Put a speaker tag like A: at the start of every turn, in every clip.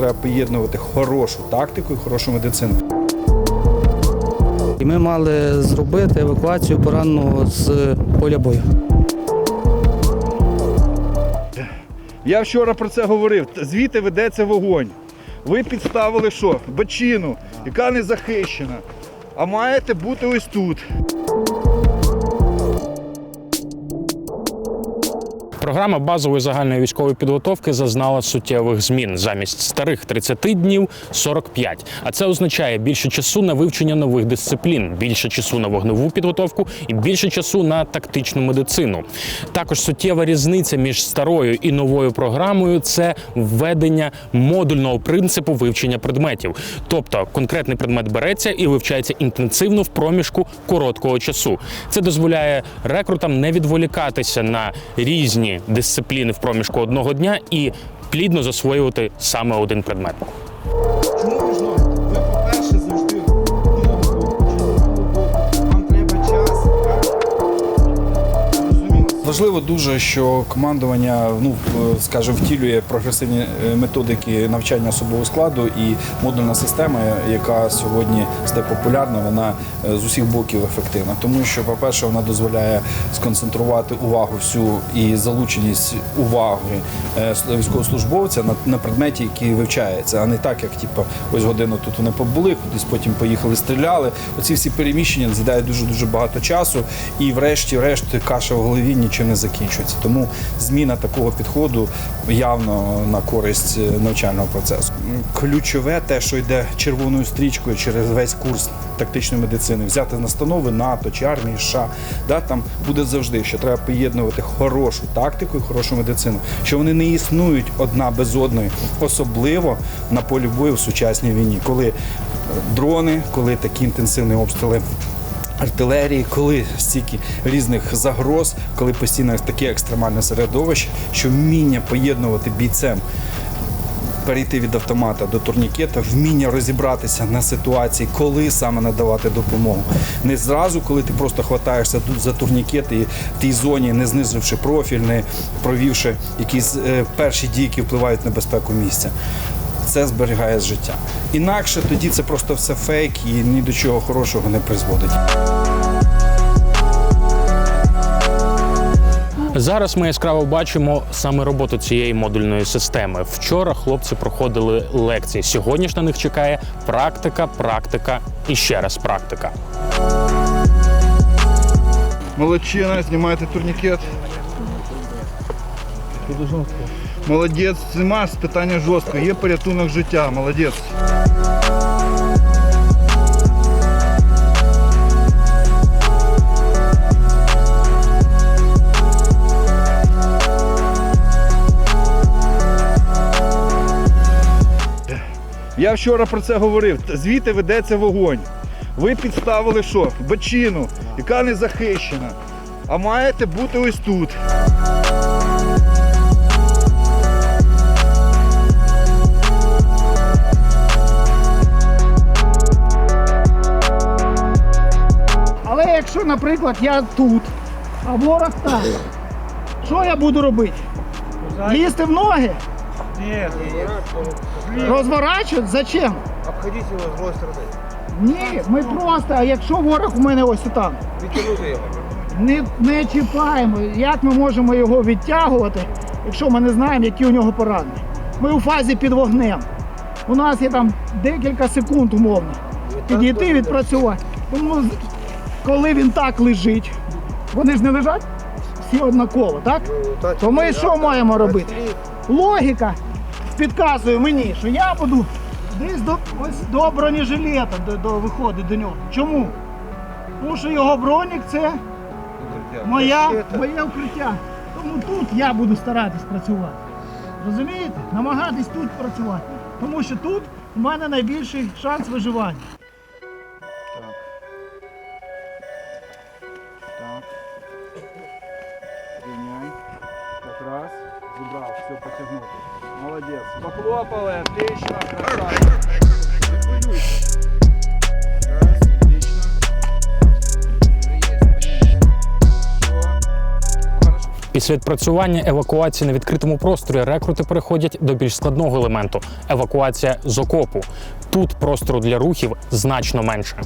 A: треба поєднувати хорошу тактику і хорошу медицину.
B: І ми мали зробити евакуацію пораненого з поля бою.
A: Я вчора про це говорив. Звідти ведеться вогонь. Ви підставили що? Бочину, яка не захищена. А маєте бути ось тут.
C: Програма базової загальної військової підготовки зазнала суттєвих змін. Замість старих 30 днів 45. А це означає більше часу на вивчення нових дисциплін, більше часу на вогневу підготовку і більше часу на тактичну медицину. Також суттєва різниця між старою і новою програмою це введення модульного принципу вивчення предметів. Тобто конкретний предмет береться і вивчається інтенсивно в проміжку короткого часу. Це дозволяє рекрутам не відволікатися на різні дисципліни в проміжку одного дня і плідно засвоювати саме один предмет.
A: Важливо дуже, що командування, ну е, скажімо, втілює прогресивні е, методики навчання особового складу і модульна система, яка сьогодні стає популярна, вона е, з усіх боків ефективна. Тому що, по-перше, вона дозволяє сконцентрувати увагу всю і залученість уваги військовослужбовця на, на предметі, який вивчається, а не так, як типу, ось годину тут вони побули, кудись потім поїхали, стріляли. Оці всі переміщення з'їдають дуже дуже багато часу, і врешті-решт каша в голові нічим не закінчується. Тому зміна такого підходу явно на користь е, навчального процесу. Ключове те, що йде червоною стрічкою через весь курс тактичної медицини, взяти настанови НАТО чи армії США, да, там буде завжди, що треба поєднувати хорошу тактику і хорошу медицину, що вони не існують одна без одної, особливо на полі бою в сучасній війні, коли дрони, коли такі інтенсивні обстріли артилерії, коли стільки різних загроз, коли постійно таке екстремальне середовище, що вміння поєднувати бійцем. Перейти від автомата до турнікета, вміння розібратися на ситуації, коли саме надавати допомогу. Не зразу, коли ти просто хватаєшся за турнікет і в тій зоні, не знизивши профіль, не провівши якісь е, перші дії, які впливають на безпеку місця. Це зберігає життя. Інакше тоді це просто все фейк і ні до чого хорошого не призводить.
C: Зараз ми яскраво бачимо саме роботу цієї модульної системи. Вчора хлопці проходили лекції. Сьогодні ж на них чекає практика, практика і ще раз практика.
A: Молодчина, знімайте турнікет. Молодець, знімаєш питання жорстко. Є порятунок життя. Молодець. Я вчора про це говорив. Звідти ведеться вогонь. Ви підставили що? Бочину, яка не захищена. А маєте бути ось тут.
D: Якщо, наприклад, я тут, а ворог там, що я буду робити? Лізти в ноги? Ні. Розворачувати? Зачем?
E: Обходите его с другой стороны.
D: Ні, ми просто, а якщо ворог у мене ось там,
E: Вытянуть его.
D: не, не чіпаємо, як ми можемо його відтягувати, якщо ми не знаємо, які у нього поранення. Ми у фазі під вогнем. У нас є там декілька секунд умовно. Підійти, відпрацювати. Тому з- коли він так лежить, вони ж не лежать всі однаково, так?
E: так,
D: То ми що маємо робити? Логіка підказує мені, що я буду десь до, ось до бронежилета до, до, виходить до нього. Чому? Тому що його бронік це моя, моє укриття. Тому тут я буду старатись працювати. Розумієте? Намагатись тут працювати. Тому що тут у мене найбільший шанс виживання.
A: Молодець. Отлично.
C: Після відпрацювання евакуації на відкритому просторі рекрути переходять до більш складного елементу евакуація з окопу. Тут простору для рухів значно менше.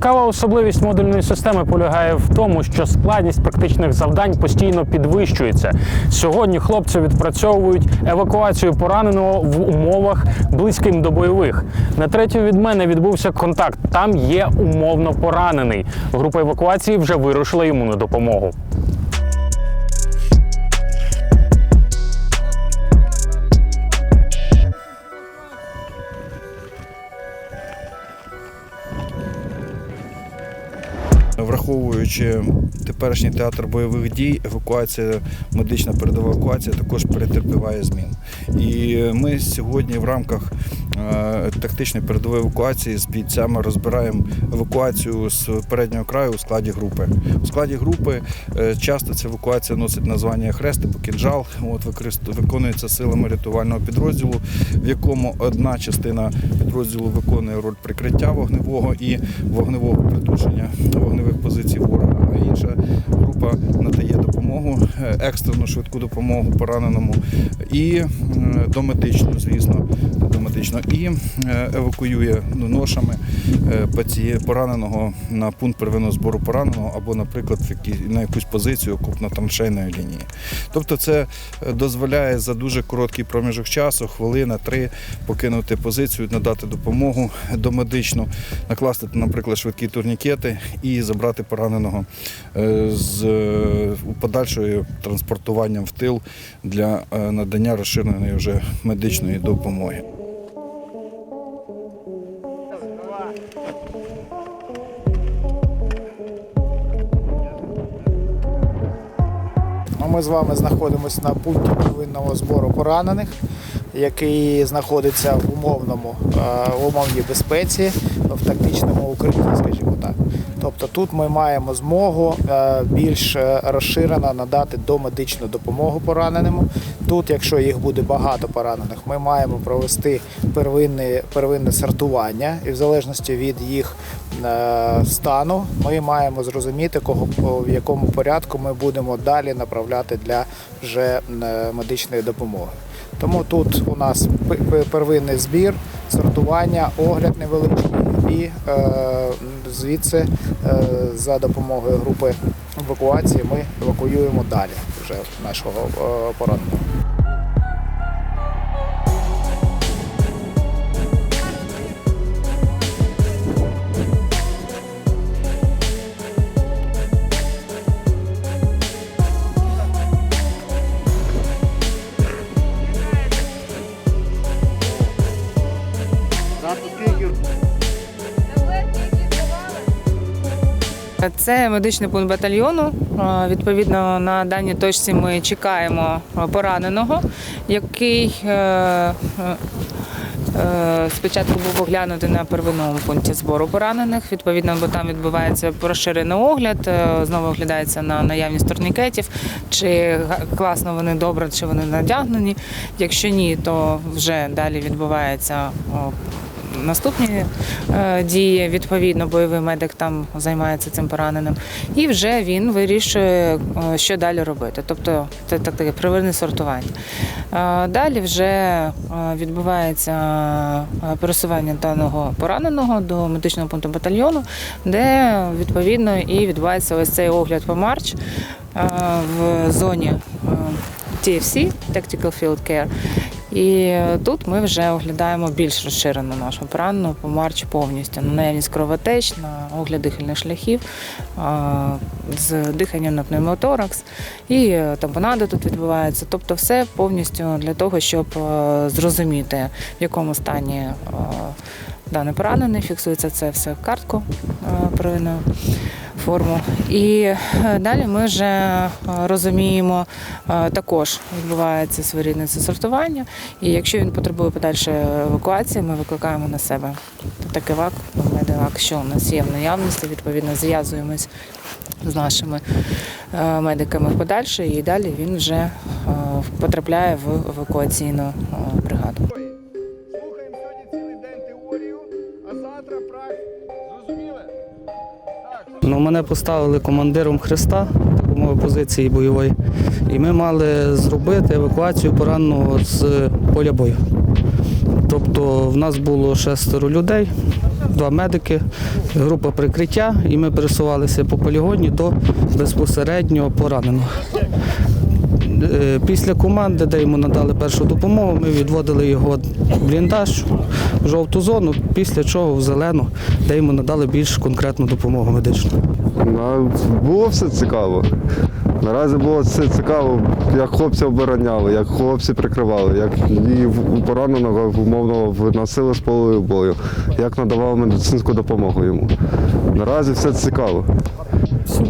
C: Цікава особливість модульної системи полягає в тому, що складність практичних завдань постійно підвищується. Сьогодні хлопці відпрацьовують евакуацію пораненого в умовах близьким до бойових. На третьому від мене відбувся контакт. Там є умовно поранений. Група евакуації вже вирушила йому на допомогу.
A: Враховуючи теперішній театр бойових дій, евакуація, медична передова евакуація також перетерпіває змін. І ми сьогодні в рамках тактичної передової евакуації з бійцями розбираємо евакуацію з переднього краю у складі групи. У складі групи е, часто ця евакуація носить названня хрест або кінжал. От виконується силами рятувального підрозділу, в якому одна частина підрозділу виконує роль прикриття вогневого і вогневого придушення вогневих позицій ворога, а інша група надає допомогу, е, екстрену швидку допомогу пораненому і е, домедичну, звісно, домедично, і е, евакуює ношами е, пораненого на пункт первинного збору пораненого або, наприклад, на якусь позицію окопно-траншейної лінії. Тобто це е, дозволяє за дуже короткий проміжок часу, хвилина, три, покинути позицію, надати допомогу домедичну, накласти, наприклад, швидкі турнікети і забрати пораненого з подальшою транспортуванням в тил для надання розширеної вже медичної допомоги.
F: Ми з вами знаходимося на пункті первинного збору поранених, який знаходиться в умовному е, умовній безпеці, в тактичному укритті, скажімо так. Тобто тут ми маємо змогу е, більш е, розширено надати домедичну допомогу пораненому. Тут, якщо їх буде багато поранених, ми маємо провести первинне, первинне сортування, і в залежності від їх е, стану, ми маємо зрозуміти, кого в якому порядку ми будемо далі направляти для вже медичної допомоги. Тому тут у нас первинний збір, сортування, огляд невеличкий і е, звідси за допомогою групи евакуації ми евакуюємо далі вже нашого е, пораненого.
G: Це медичний пункт батальйону. Відповідно, на даній точці ми чекаємо пораненого, який е, е, е, спочатку був оглянутий на первинному пункті збору поранених. Відповідно, бо там відбувається розширений огляд, знову оглядається на наявність турнікетів, чи класно вони добре, чи вони надягнені. Якщо ні, то вже далі відбувається наступні е, дії. Відповідно, бойовий медик там займається цим пораненим, і вже він вирішує, е, що далі робити. Тобто це так таке первинне сортування. Е, Далі вже відбувається пересування даного пораненого до медичного пункту батальйону, де відповідно і відбувається ось цей огляд по марч в зоні. TFC Tactical Field Care. І тут ми вже оглядаємо більш розширено нашу поранену по марч повністю на наявність кровотеч, на огляд дихальних шляхів з диханням на пневмоторакс і тампонада тут відбувається. Тобто, все повністю для того, щоб е, зрозуміти, в якому стані е, даний поранений. Фіксується це все в картку е, первинну форму. І е, далі ми вже е, розуміємо, е, також відбувається своєрідне сортування. І якщо він потребує подальшої евакуації, ми викликаємо на себе так евак, медевак, що у нас є в наявності, відповідно зв'язуємось з нашими медиками подальше, і далі він вже потрапляє в евакуаційну бригаду.
B: Ну, мене поставили командиром Христа, так позиції бойової. І ми мали зробити евакуацію пораненого з поля бою. Тобто в нас було шестеро людей, два медики, група прикриття, і ми пересувалися по полігоні до безпосередньо пораненого. Е, Після команди, де йому надали першу допомогу, ми відводили його в бліндаж, в жовту зону, після чого в зелену, де йому надали більш конкретну допомогу медичну.
H: Було все цікаво. Наразі було все цікаво, як хлопці обороняли, як хлопці прикривали, як і пораненого умовно виносили з полою бою, як надавали медицинську допомогу йому. Наразі все цікаво.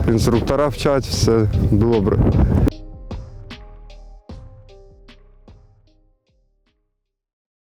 H: Інструктора вчать, все добре.